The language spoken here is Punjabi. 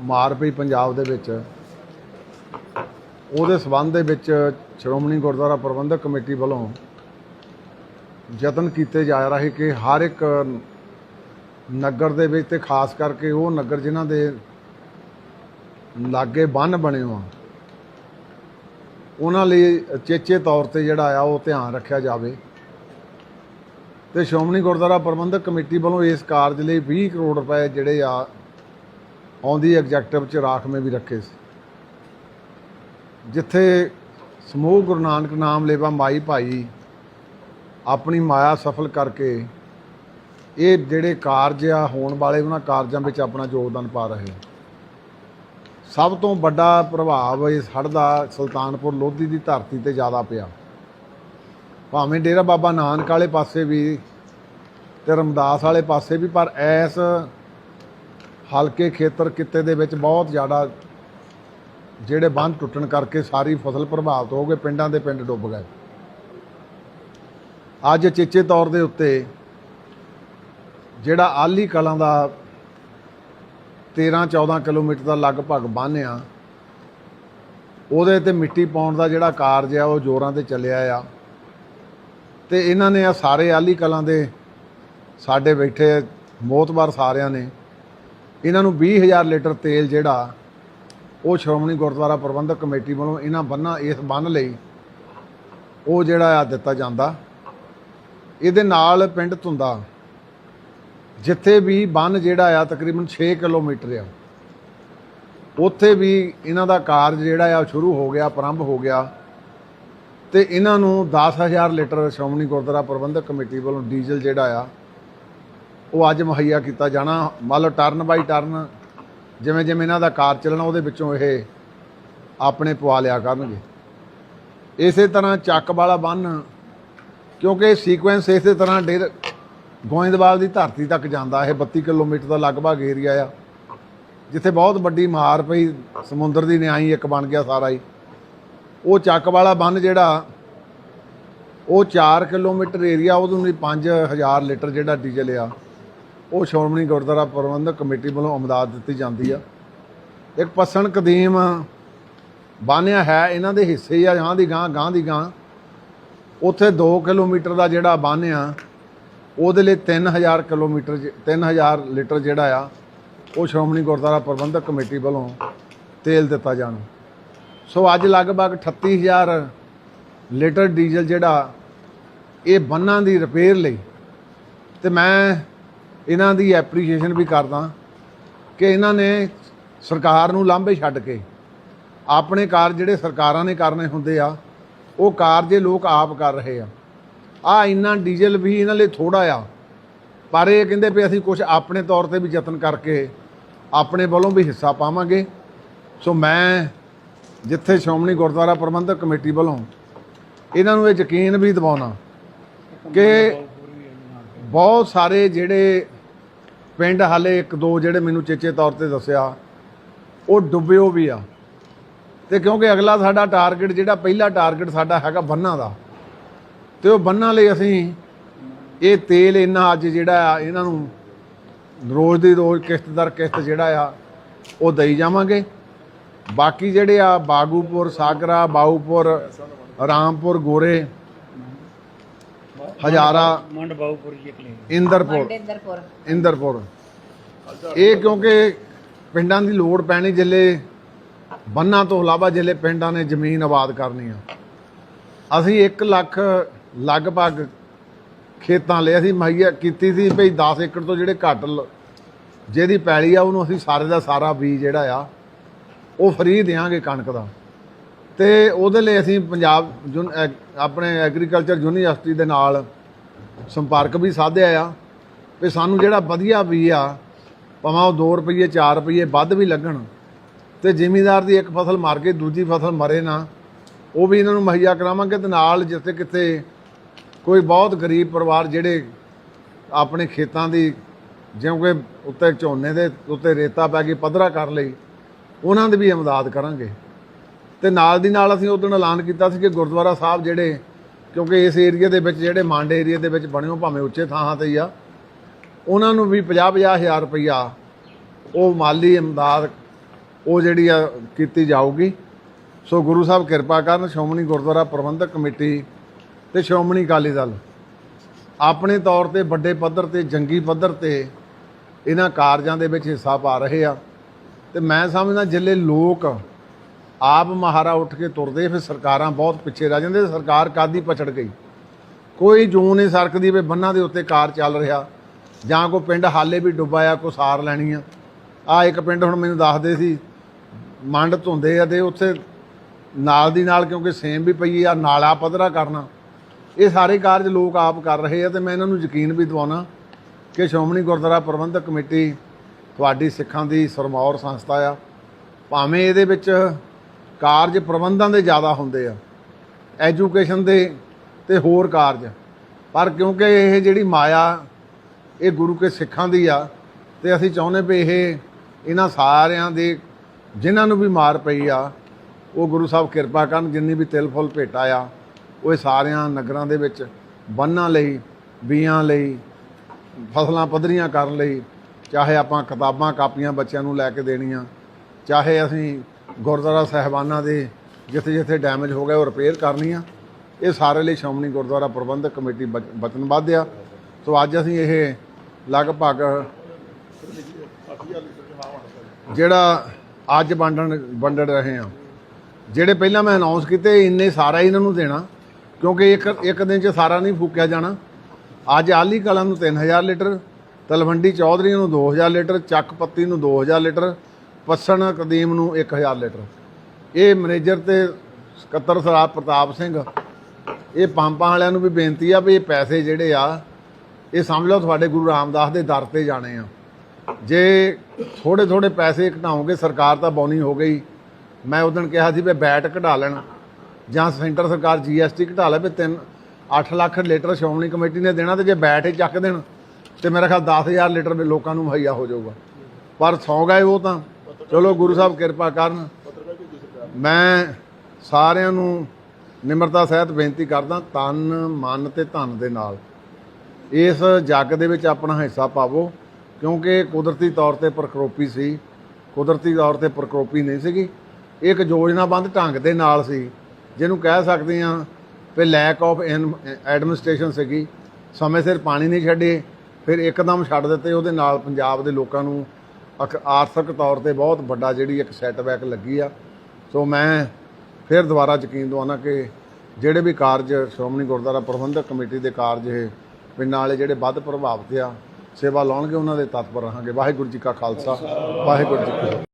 ਮਾਰ ਪਈ ਪੰਜਾਬ ਦੇ ਵਿੱਚ। ਉਹਦੇ ਸਬੰਧ ਦੇ ਵਿੱਚ ਸ਼੍ਰੋਮਣੀ ਗੁਰਦੁਆਰਾ ਪ੍ਰਬੰਧਕ ਕਮੇਟੀ ਵੱਲੋਂ ਯਤਨ ਕੀਤੇ ਜਾ ਰਹੇ ਕਿ ਹਰ ਇੱਕ ਨਗਰ ਦੇ ਵਿੱਚ ਤੇ ਖਾਸ ਕਰਕੇ ਉਹ ਨਗਰ ਜਿਨ੍ਹਾਂ ਦੇ ਲਾਗੇ ਬੰਨ ਬਣੇ ਹੋਣ, ਉਹਨਾਂ ਲਈ ਚੇਚੇ ਤੌਰ ਤੇ ਜਿਹੜਾ ਆ ਉਹ ਧਿਆਨ ਰੱਖਿਆ ਜਾਵੇ। ਤੇ ਸ਼੍ਰੋਮਣੀ ਗੁਰਦੁਆਰਾ ਪ੍ਰਬੰਧਕ ਕਮੇਟੀ ਵੱਲੋਂ ਇਸ ਕਾਰਜ ਲਈ 20 ਕਰੋੜ ਰੁਪਏ ਜਿਹੜੇ ਆ ਆਉਂਦੀ ਐਗਜ਼ੈਕਟਿਵ ਚ ਰਾਖਵੇਂ ਵੀ ਰੱਖੇ ਸੀ। ਜਿੱਥੇ ਸਮੂਹ ਗੁਰੂ ਨਾਨਕ ਨਾਮ ਲੇਵਾ ਮਾਈ ਭਾਈ ਆਪਣੀ ਮਾਇਆ ਸਫਲ ਕਰਕੇ ਇਹ ਜਿਹੜੇ ਕਾਰਜ ਆ, ਹੋਣ ਵਾਲੇ ਉਹਨਾਂ ਕਾਰਜਾਂ ਵਿੱਚ ਆਪਣਾ ਯੋਗਦਾਨ ਪਾ ਰਹੇ ਸਭ ਤੋਂ ਵੱਡਾ ਪ੍ਰਭਾਵ ਇਸ ਹੜ੍ਹ ਦਾ ਸੁਲਤਾਨਪੁਰ ਲੋਧੀ ਦੀ ਧਰਤੀ ਤੇ ਜ਼ਿਆਦਾ ਪਿਆ। ਭਾਵੇਂ ਡੇਰਾ ਬਾਬਾ ਨਾਨਕ ਵਾਲੇ ਪਾਸੇ ਵੀ ਤੇ ਰਮਦਾਸ ਵਾਲੇ ਪਾਸੇ ਵੀ, ਪਰ ਐਸ ਹਲਕੇ ਖੇਤਰ ਕਿੱਤੇ ਦੇ ਵਿੱਚ ਬਹੁਤ ਜ਼ਿਆਦਾ ਜਿਹੜੇ ਬੰਦ ਟੁੱਟਣ ਕਰਕੇ ਸਾਰੀ ਫਸਲ ਪ੍ਰਭਾਵਿਤ ਹੋ ਗਏ, ਪਿੰਡਾਂ ਦੇ ਪਿੰਡ ਡੁੱਬ ਗਏ। ਅੱਜ ਚੇਚੇ ਤੌਰ ਦੇ ਉੱਤੇ ਜਿਹੜਾ ਆਲੀ ਕਲਾਂ ਦਾ 13 14 ਕਿਲੋਮੀਟਰ ਦਾ ਲਗਭਗ ਬੰਨ੍ਹ ਆ, ਉਹਦੇ ਤੇ ਮਿੱਟੀ ਪਾਉਣ ਦਾ ਜਿਹੜਾ ਕਾਰਜ ਆ, ਉਹ ਜ਼ੋਰਾਂ ਤੇ ਚੱਲਿਆ ਆ। ਤੇ ਇਹਨਾਂ ਨੇ ਆ ਸਾਰੇ ਆਲੀ ਕਲਾਂ ਦੇ ਸਾਡੇ ਬੈਠੇ ਮੋਤਬਾਰ ਸਾਰਿਆਂ ਨੇ ਇਹਨਾਂ ਨੂੰ 20000 ਲੀਟਰ ਤੇਲ ਜਿਹੜਾ ਉਹ ਸ਼੍ਰੋਮਣੀ ਗੁਰਦੁਆਰਾ ਪ੍ਰਬੰਧਕ ਕਮੇਟੀ ਵੱਲੋਂ ਇਹਨਾਂ ਬੰਨਾਂ ਇਸ ਬੰਨ ਲਈ ਉਹ ਜਿਹੜਾ ਆ ਦਿੱਤਾ ਜਾਂਦਾ। ਇਹਦੇ ਨਾਲ ਪਿੰਡ ਧੁੰਦਾ, ਜਿੱਥੇ ਵੀ ਬੰਨ ਜਿਹੜਾ ਆ ਤਕਰੀਬਨ 6 ਕਿਲੋਮੀਟਰ ਆ। ਉੱਥੇ ਵੀ ਇਹਨਾਂ ਦਾ ਕਾਰਜ ਜਿਹੜਾ ਆ ਸ਼ੁਰੂ ਹੋ ਗਿਆ, ਪ੍ਰਾਰੰਭ ਹੋ ਗਿਆ ਤੇ ਇਹਨਾਂ ਨੂੰ 10000 ਲੀਟਰ ਸ਼੍ਰੋਮਣੀ ਗੁਰਦੁਆਰਾ ਪ੍ਰਬੰਧਕ ਕਮੇਟੀ ਵੱਲੋਂ ਡੀਜ਼ਲ ਜਿਹੜਾ ਆ ਉਹ ਅੱਜ ਮੁਹੱਈਆ ਕੀਤਾ ਜਾਣਾ। ਮੰਨ ਲਓ ਟਰਨ ਬਾਈ ਟਰਨ ਜਿਵੇਂ ਜਿਵੇਂ ਇਹਨਾਂ ਦਾ ਕਾਰ ਚੱਲਣਾ, ਉਹਦੇ ਵਿੱਚੋਂ ਇਹ ਆਪਣੇ ਪਵਾ ਲਿਆ ਕਰਨਗੇ। ਇਸੇ ਤਰ੍ਹਾਂ ਚੱਕ ਵਾਲਾ ਬੰਨ, ਕਿਉਂਕਿ ਸੀਕੁਐਂਸ ਇਸੇ ਤਰ੍ਹਾਂ ਡੇਰ ਗੋਇੰਦਵਾਲ ਦੀ ਧਰਤੀ ਤੱਕ ਜਾਂਦਾ। ਇਹ 32 ਕਿਲੋਮੀਟਰ ਦਾ ਲਗਭਗ ਏਰੀਆ ਆ। ਜਿੱਥੇ ਬਹੁਤ ਵੱਡੀ ਮਾਰ ਪਈ, ਸਮੁੰਦਰ ਦੀ ਨਿਆਈ ਇੱਕ ਬਣ ਗਿਆ ਸਾਰਾ ਹੀ। ਉਹ ਚੱਕ ਵਾਲਾ ਬੰਨ ਜਿਹੜਾ, ਉਹ 4 ਕਿਲੋਮੀਟਰ ਏਰੀਆ ਉਹਨੂੰ ਵੀ 5000 ਲੀਟਰ ਜਿਹੜਾ ਡੀਜ਼ਲ ਆ। ਉਹ ਸ਼੍ਰੋਮਣੀ ਗੁਰਦੁਆਰਾ ਪ੍ਰਬੰਧਕ ਕਮੇਟੀ ਵੱਲੋਂ ਅਮਦਾਦ ਦਿੱਤੀ ਜਾਂਦੀ ਆ। ਇੱਕ ਪਸਣ ਕਦੀਮ ਬਾਨਿਆ ਹੈ, ਇਹਨਾਂ ਦੇ ਹਿੱਸੇ ਆ ਗਾਂ ਦੀ ਗਾਂ ਗਾਂ ਦੀ ਗਾਂ ਉੱਥੇ 2 ਕਿਲੋਮੀਟਰ ਦਾ ਜਿਹੜਾ ਬਾਨਿਆ, ਉਹਦੇ ਲਈ 3000 ਕਿਲੋਮੀਟਰ ਜ- 3000 ਲੀਟਰ ਜਿਹੜਾ ਆ, ਉਹ ਸ਼੍ਰੋਮਣੀ ਗੁਰਦੁਆਰਾ ਪ੍ਰਬੰਧਕ ਕਮੇਟੀ ਵੱਲੋਂ ਤੇਲ ਦਿੱਤਾ ਜਾਣਾ। ਸੋ ਅੱਜ ਲਗਭਗ 38000 ਲੀਟਰ ਡੀਜ਼ਲ ਜਿਹੜਾ, ਇਹ ਬੰਨਾਂ ਦੀ ਰਿਪੇਅਰ ਲਈ। ਤੇ ਮੈਂ ਇਹਨਾਂ ਦੀ ਐਪਰੀਸ਼ੀਏਸ਼ਨ ਵੀ ਕਰਦਾ ਕਿ ਇਹਨਾਂ ਨੇ ਸਰਕਾਰ ਨੂੰ ਲਾਂਭੇ ਛੱਡ ਕੇ ਆਪਣੇ ਕਾਰਜ ਜਿਹੜੇ ਸਰਕਾਰਾਂ ਨੇ ਕਰਨੇ ਹੁੰਦੇ ਆ, ਉਹ ਕਾਰਜ ਇਹ ਲੋਕ ਆਪ ਕਰ ਰਹੇ ਆ। ਆ ਇੰਨਾ ਡੀਜ਼ਲ ਵੀ ਇਹਨਾਂ ਲਈ ਥੋੜਾ ਆ, ਪਰ ਇਹ ਕਹਿੰਦੇ ਵੀ ਅਸੀਂ ਕੁਝ ਆਪਣੇ ਤੌਰ ਤੇ ਵੀ ਯਤਨ ਕਰਕੇ ਆਪਣੇ ਵੱਲੋਂ ਵੀ ਹਿੱਸਾ ਪਾਵਾਂਗੇ। ਸੋ ਮੈਂ ਜਿੱਥੇ ਸ਼੍ਰੋਮਣੀ ਗੁਰਦੁਆਰਾ ਪ੍ਰਬੰਧਕ ਕਮੇਟੀ ਵੱਲੋਂ ਇਹਨਾਂ ਨੂੰ ਇਹ ਯਕੀਨ ਵੀ ਦਿਵਾਉਣਾ ਕਿ ਬਹੁਤ ਸਾਰੇ ਜਿਹੜੇ ਪਿੰਡ ਹਾਲੇ ਇੱਕ ਦੋ ਜਿਹੜੇ ਮੈਨੂੰ ਚੇਚੇ ਤੌਰ ਤੇ ਦੱਸਿਆ, ਉਹ ਡੁੱਬਿਓ ਵੀ ਆ। ਤੇ ਕਿਉਂਕਿ ਅਗਲਾ ਸਾਡਾ ਟਾਰਗੇਟ ਜਿਹੜਾ ਪਹਿਲਾ ਟਾਰਗੇਟ ਸਾਡਾ ਹੈਗਾ ਬੰਨਾਂ ਦਾ। ਤੇ ਉਹ ਬੰਨਾਂ ਲਈ ਅਸੀਂ ਇਹ ਤੇਲ ਇੰਨਾ ਅੱਜ ਜਿਹੜਾ ਆ, ਇਹਨਾਂ ਨੂੰ ਰੋਜ਼ ਦੀ ਰੋਜ਼ ਕਿਸ਼ਤ ਦਰ ਕਿਸ਼ਤ ਜਿਹੜਾ ਆ, ਉਹ ਦਈ ਜਾਵਾਂਗੇ। ਬਾਕੀ ਜਿਹੜੇ ਆ, ਬਾਗੂਪੁਰ, ਸਾਗਰਾ, ਬਾਊਪੁਰ, ਰਾਮਪੁਰ, ਗੋਰੇ ਹਜ਼ਾਰਾ ਮੰਡ ਬਾਉਪੁਰ ਜੀ ਕਲੇ ਇੰਦਰਪੁਰ। ਮੰਡੇਂਦਰਪੁਰ ਇੰਦਰਪੁਰ। ਇਹ ਕਿਉਂਕਿ ਪਿੰਡਾਂ ਦੀ ਲੋੜ ਪੈਣੀ ਜਿੱਲੇ ਬੰਨਾਂ ਤੋਂ ਇਲਾਵਾ ਜਿੱਲੇ ਪਿੰਡਾਂ ਨੇ ਜ਼ਮੀਨ ਆਬਾਦ ਕਰਨੀ ਆ। ਅਸੀਂ 1 ਲੱਖ ਲਗਭਗ ਖੇਤਾਂ ਲਈ ਅਸੀਂ ਮੁਹੱਈਆ ਕੀਤੀ ਸੀ ਭਈ 10 ਏਕੜ ਤੋਂ ਜਿਹੜੇ ਘੱਟ ਜਿਹਦੀ ਪੈਲੀ ਆ ਉਹਨੂੰ ਅਸੀਂ ਸਾਰੇ ਦਾ ਸਾਰਾ ਬੀਜ ਜਿਹੜਾ ਆ ਉਹ ਫ੍ਰੀ ਦੇਾਂਗੇ ਕਣਕ ਦਾ। ਤੇ ਉਹਦੇ ਲਈ ਅਸੀਂ ਪੰਜਾਬ ਯੂਨ- ਐਗ- ਆਪਣੇ ਐਗਰੀਕਲਚਰ ਯੂਨੀਵਰਸਿਟੀ ਦੇ ਨਾਲ ਸੰਪਰਕ ਵੀ ਸਾਧਿਆ ਆ। ਵੀ ਸਾਨੂੰ ਜਿਹੜਾ ਵਧੀਆ ਬੀ ਆ, ਭਾਵੇਂ ਉਹ 2 ਰੁਪਏ 4 ਰੁਪਏ ਵੱਧ ਵੀ ਲੱਗਣ, ਤੇ ਜ਼ਿਮੀਂਦਾਰ ਦੀ ਇੱਕ ਫਸਲ ਮਰ ਕੇ ਦੂਜੀ ਫਸਲ ਮਰੇ ਨਾ, ਉਹ ਵੀ ਇਹਨਾਂ ਨੂੰ ਮੁਹੱਈਆ ਕਰਾਵਾਂਗੇ ਤੇ ਨਾਲ ਜਿੱਥੇ ਕਿਤੇ ਕੋਈ ਬਹੁਤ ਗਰੀਬ ਪਰਿਵਾਰ ਜਿਹੜੇ ਆਪਣੇ ਖੇਤਾਂ ਦੀ ਜਿਉਂ ਕਿ ਉੱਤੇ ਝੋਨੇ ਦੇ ਉੱਤੇ ਰੇਤਾ ਪੈ ਕੇ ਪੱਧਰਾ ਕਰ ਲਈ, ਉਹਨਾਂ ਦੀ ਵੀ ਇਮਦਾਦ ਕਰਾਂਗੇ। ਤੇ ਨਾਲ ਦੀ ਨਾਲ ਅਸੀਂ ਉਦੋਂ ਐਲਾਨ ਕੀਤਾ ਸੀ ਕਿ ਗੁਰਦੁਆਰਾ ਸਾਹਿਬ ਜਿਹੜੇ, ਕਿਉਂਕਿ ਇਸ ਏਰੀਆ ਦੇ ਵਿੱਚ ਜਿਹੜੇ ਮੰਡ ਏਰੀਆ ਦੇ ਵਿੱਚ ਬਣਿਓ ਭਾਵੇਂ ਉੱਚੇ ਥਾਂ ਤੇ ਹੀ ਆ, ਉਹਨਾਂ ਨੂੰ ਵੀ 50 50 ਹਜ਼ਾਰ ਰੁਪਈਆ ਉਹ ਮਾਲੀ ਇਮਦਾਦ ਉਹ ਜਿਹੜੀ ਆ ਕੀਤੀ ਜਾਊਗੀ। ਸੋ ਗੁਰੂ ਸਾਹਿਬ ਕਿਰਪਾ ਕਰਨ, ਸ਼੍ਰੋਮਣੀ ਗੁਰਦੁਆਰਾ ਪ੍ਰਬੰਧਕ ਕਮੇਟੀ ਤੇ ਸ਼੍ਰੋਮਣੀ ਅਕਾਲੀ ਦਲ ਆਪਣੇ ਤੌਰ ਤੇ ਵੱਡੇ ਪੱਧਰ ਤੇ, ਜੰਗੀ ਪੱਧਰ ਤੇ ਇਹਨਾਂ ਕਾਰਜਾਂ ਦੇ ਵਿੱਚ ਹਿੱਸਾ ਪਾ ਰਹੇ ਆ। ਤੇ ਮੈਂ ਸਮਝਦਾ ਜਿੱਲੇ ਲੋਕ ਆਪ ਮਹਾਰਾ ਉੱਠ ਕੇ ਤੁਰਦੇ, ਫਿਰ ਸਰਕਾਰਾਂ ਬਹੁਤ ਪਿੱਛੇ ਰਹਿ ਜਾਂਦੇ, ਸਰਕਾਰ ਕਾਦੀ ਪਛੜ ਗਈ। ਕੋਈ ਜੂਨ ਨਹੀਂ ਸਰਕਦੀ ਵੀ ਬੰਨਾਂ ਦੇ ਉੱਤੇ ਕਾਰ ਚੱਲ ਰਿਹਾ। ਜਾਂ ਕੋਈ ਪਿੰਡ ਹਾਲੇ ਵੀ ਡੁੱਬਾ ਆ, ਕੋਈ ਸਾਰ ਲੈਣੀ ਆ। ਆ ਇੱਕ ਪਿੰਡ ਹੁਣ ਮੈਨੂੰ ਦੱਸਦੇ ਸੀ, ਮੰਡ ਧੁੰਦੇ ਆ ਤੇ ਉੱਥੇ ਨਾਲ ਦੀ ਨਾਲ ਕਿਉਂਕਿ ਸੇਮ ਵੀ ਪਈ ਆ, ਨਾਲਾ ਪੱਧਰਾ ਕਰਨਾ। ਇਹ ਸਾਰੇ ਕਾਰਜ ਲੋਕ ਆਪ ਕਰ ਰਹੇ ਆ ਤੇ ਮੈਂ ਇਹਨਾਂ ਨੂੰ ਯਕੀਨ ਵੀ ਦਿਵਾਉਣਾ ਕਿ ਸ਼੍ਰੋਮਣੀ ਗੁਰਦੁਆਰਾ ਪ੍ਰਬੰਧਕ ਕਮੇਟੀ ਤੁਹਾਡੀ ਸਿੱਖਾਂ ਦੀ ਸਰਮੌਰ ਸੰਸਥਾ ਆ। ਭਾਵੇਂ ਇਹਦੇ ਵਿੱਚ ਕਾਰਜ ਪ੍ਰਬੰਧਾਂ ਦੇ ਜ਼ਿਆਦਾ ਹੁੰਦੇ ਆ। ਐਜੂਕੇਸ਼ਨ ਦੇ ਤੇ ਹੋਰ ਕਾਰਜ। ਪਰ ਕਿਉਂਕਿ ਇਹ ਜਿਹੜੀ ਮਾਇਆ, ਇਹ ਗੁਰੂ ਕੇ ਸਿੱਖਾਂ ਦੀ ਆ, ਤੇ ਅਸੀਂ ਚਾਹੁੰਦੇ ਵੀ ਇਹ ਇਹਨਾਂ ਸਾਰਿਆਂ ਦੇ ਜਿਨ੍ਹਾਂ ਨੂੰ ਵੀ ਮਾਰ ਪਈ ਆ, ਉਹ ਗੁਰੂ ਸਾਹਿਬ ਕਿਰਪਾ ਕਰਨ, ਜਿੰਨੀ ਵੀ ਤਿਲ ਫੁੱਲ ਭੇਟਾ ਆ, ਉਹ ਇਹ ਸਾਰਿਆਂ ਨਗਰਾਂ ਦੇ ਵਿੱਚ ਬੰਨਾਂ ਲਈ, ਬੀਆਂ ਲਈ, ਫਸਲਾਂ ਪੱਧਰੀਆਂ ਕਰਨ ਲਈ, ਚਾਹੇ ਆਪਾਂ ਕਿਤਾਬਾਂ ਕਾਪੀਆਂ ਬੱਚਿਆਂ ਨੂੰ ਲੈ ਕੇ ਦੇਣੀਆਂ, ਚਾਹੇ ਅਸੀਂ ਗੁਰਦੁਆਰਾ ਸਾਹਿਬਾਨਾਂ ਦੇ ਜਿੱਥੇ ਜਿੱਥੇ ਡੈਮੇਜ ਹੋ ਗਿਆ, ਉਹ ਰਿਪੇਅਰ ਕਰਨੀ ਆ। ਇਹ ਸਾਰੇ ਲਈ ਸ਼੍ਰੋਮਣੀ ਗੁਰਦੁਆਰਾ ਪ੍ਰਬੰਧਕ ਕਮੇਟੀ ਵਚ- ਵਚਨਬੱਧ ਆ। ਸੋ ਅੱਜ ਅਸੀਂ ਇਹ ਲਗਭਗ ਜਿਹੜਾ ਅੱਜ ਵੰਡਣ ਵੰਡ ਰਹੇ ਆ। ਜਿਹੜੇ ਪਹਿਲਾਂ ਮੈਂ ਅਨਾਉਂਸ ਕੀਤੇ, ਇੰਨੇ ਸਾਰਾ ਹੀ ਇਹਨਾਂ ਨੂੰ ਦੇਣਾ, ਕਿਉਂਕਿ ਇੱਕ ਇੱਕ ਦਿਨ 'ਚ ਸਾਰਾ ਨਹੀਂ ਫੂਕਿਆ ਜਾਣਾ। ਅੱਜ ਆਲੀ ਕਲਾਂ ਨੂੰ 3000 ਲੀਟਰ, ਤਲਵੰਡੀ ਚੌਧਰੀ ਨੂੰ 2000 ਲੀਟਰ, ਚੱਕ ਪੱਤੀ ਨੂੰ 2000 ਲੀਟਰ ਪੱਸਣ ਕਦੀਮ ਨੂੰ 1000 ਲੀਟਰ। ਇਹ ਮੈਨੇਜਰ ਤੇ ਸਕੱਤਰ ਸਰਦਾਰ ਪ੍ਰਤਾਪ ਸਿੰਘ, ਇਹ ਪੰਪਾਂ ਵਾਲਿਆਂ ਨੂੰ ਵੀ ਬੇਨਤੀ ਆ ਵੀ ਇਹ ਪੈਸੇ ਜਿਹੜੇ ਆ, ਇਹ ਸਮਝ ਲਓ ਤੁਹਾਡੇ ਗੁਰੂ ਰਾਮਦਾਸ ਦੇ ਦਰ ਤੇ ਜਾਣੇ ਆ। ਜੇ ਥੋੜੇ ਥੋੜੇ ਪੈਸੇ ਘਟਾਓਗੇ, ਸਰਕਾਰ ਤਾਂ ਬੌਨੀ ਹੋ ਗਈ। ਮੈਂ ਉਦੋਂ ਕਿਹਾ ਸੀ ਵੀ ਬੈਟ ਘਟਾ ਲੈਣ, ਜਾਂ ਸੈਂਟਰ ਸਰਕਾਰ ਜੀਐਸਟੀ ਘਟਾ ਲੈ ਵੀ 3 8 ਲੱਖ ਲੀਟਰ ਸ਼੍ਰੋਮਣੀ ਕਮੇਟੀ ਨੇ ਦੇਣਾ ਤੇ ਜੇ ਬੈਟ ਹੀ ਚੱਕ ਦੇਣ, ਤੇ ਮੇਰਾ ਖਿਆਲ 10000 ਲੀਟਰ ਵੀ ਲੋਕਾਂ ਨੂੰ ਮੁਹੱਈਆ ਹੋ ਜਾਊਗਾ। ਪਰ ਸੌ ਗਏ ਉਹ ਤਾਂ। ਚਲੋ ਗੁਰੂ ਸਾਹਿਬ ਕਿਰਪਾ ਕਰਨ। ਮੈਂ ਸਾਰਿਆਂ ਨੂੰ ਨਿਮਰਤਾ ਸਹਿਤ ਬੇਨਤੀ ਕਰਦਾ, ਤਨ, ਮਨ ਤੇ ਧਨ ਦੇ ਨਾਲ। ਇਸ ਜੱਗ ਦੇ ਵਿੱਚ ਆਪਣਾ ਹਿੱਸਾ ਪਾਵੋ, ਕਿਉਂਕਿ ਕੁਦਰਤੀ ਤੌਰ ਤੇ ਪ੍ਰਕਰੋਪੀ ਸੀ। ਕੁਦਰਤੀ ਤੌਰ ਤੇ ਪ੍ਰਕਰੋਪੀ ਨਹੀਂ ਸੀਗੀ। ਇਹ ਇੱਕ ਯੋਜਨਾਬੰਦ ਢੰਗ ਦੇ ਨਾਲ ਸੀ, ਜਿਹਨੂੰ ਕਹਿ ਸਕਦੇ ਆ ਵੀ ਲੈਕ ਆਫ ਐਡਮਿਨਿਸਟ੍ਰੇਸ਼ਨ ਸੀਗੀ। ਸਮੇਂ ਸਿਰ ਪਾਣੀ ਨਹੀਂ ਛੱਡੇ, ਫਿਰ ਇੱਕਦਮ ਛੱਡ ਦਿੱਤੇ, ਉਹਦੇ ਨਾਲ ਪੰਜਾਬ ਦੇ ਲੋਕਾਂ ਨੂੰ ਆਰਥਿਕ ਤੌਰ ਤੇ ਬਹੁਤ ਵੱਡਾ ਜਿਹੜੀ ਇੱਕ ਸੈਟਬੈਕ ਲੱਗੀ ਆ। ਸੋ ਮੈਂ ਫਿਰ ਦੁਬਾਰਾ ਯਕੀਨ ਦਵਾਉਣਾ ਕਿ ਜਿਹੜੇ ਵੀ ਕਾਰਜ ਸ਼੍ਰੋਮਣੀ ਗੁਰਦੁਆਰਾ ਪ੍ਰਬੰਧਕ ਕਮੇਟੀ ਦੇ ਕਾਰਜ ਇਹ ਪਿੰਡਾਂ ਵਾਲੇ ਜਿਹੜੇ ਵੱਧ ਪ੍ਰਭਾਵਿਤ ਆ, ਸੇਵਾ ਲਾਉਣਗੇ, ਉਹਨਾਂ ਦੇ ਤਤਪਰ ਰਹਾਂਗੇ। ਵਾਹਿਗੁਰੂ ਜੀ ਕਾ ਖਾਲਸਾ, ਵਾਹਿਗੁਰੂ ਜੀ ਕੀ